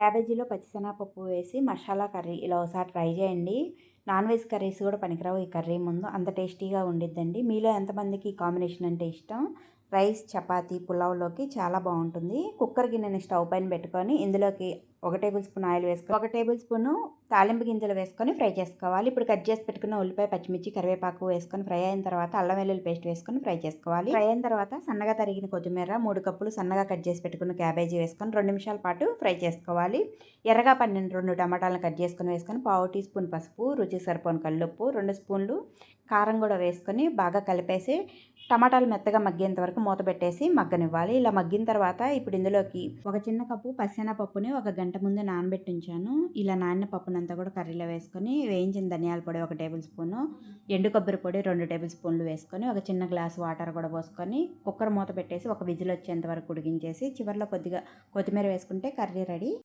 క్యాబేజీలో పచ్చిసెనగపప్పు వేసి మసాలా కర్రీ ఇలా ఒకసారి ట్రై చేయండి. నాన్ వెజ్ కర్రీస్ కూడా పనికిరావు ఈ కర్రీ ముందు. అంత టేస్టీగా ఉండిద్దండి. మీలో ఎంతమందికి ఈ కాంబినేషన్ అంటే ఇష్టం? రైస్ చపాతీ పులావ్లోకి చాలా బాగుంటుంది కుక్కర్ గిన్నెని స్టవ్ పైన పెట్టుకొని ఇందులోకి ఒక టేబుల్ స్పూన్ ఆయిల్ వేసుకొని ఒక టేబుల్ స్పూన్ తాలింపు గింజలు వేసుకొని ఫ్రై చేసుకోవాలి. ఇప్పుడు కట్ చేసి పెట్టుకున్న ఉల్లిపాయ పచ్చిమిర్చి కరివేపాకు వేసుకొని ఫ్రై అయిన తర్వాత అల్లం వెల్లుల్లి పేస్ట్ వేసుకొని ఫ్రై చేసుకోవాలి. ఫ్రై అయిన తర్వాత సన్నగా తరిగిన కొత్తిమీర మూడు కప్పులు సన్నగా కట్ చేసి పెట్టుకున్న క్యాబేజీ వేసుకొని రెండు నిమిషాల పాటు ఫ్రై చేసుకోవాలి. ఎర్రగా పన్నెండు రెండు టమాటాలను కట్ చేసుకొని వేసుకొని పావు టీ స్పూన్ పసుపు రుచి సరిపోని కల్లుప్పు రెండు స్పూన్లు కారం కూడా వేసుకొని బాగా కలిపేసి టమాటాలు మెత్తగా మగ్గేంత వరకు మూత పెట్టేసి మగ్గనివ్వాలి. ఇలా మగ్గిన తర్వాత ఇప్పుడు ఇందులోకి ఒక చిన్న కప్పు పప్పుని ఒక గంట ముందు నానబెట్టి ఉంచాను. ఇలా నానిన పప్పునంతా కూడా కర్రీలో వేసుకొని వేయించిన ధనియాల పొడి ఒక టేబుల్ స్పూను ఎండు కొబ్బరి పొడి రెండు టేబుల్ స్పూన్లు వేసుకొని ఒక చిన్న గ్లాస్ వాటర్ కూడా పోసుకొని కుక్కర్ మూత పెట్టేసి ఒక విజిల్ వచ్చేంత వరకు ఉడికించేసి చివరిలో కొద్దిగా కొత్తిమీర వేసుకుంటే కర్రీ రెడీ.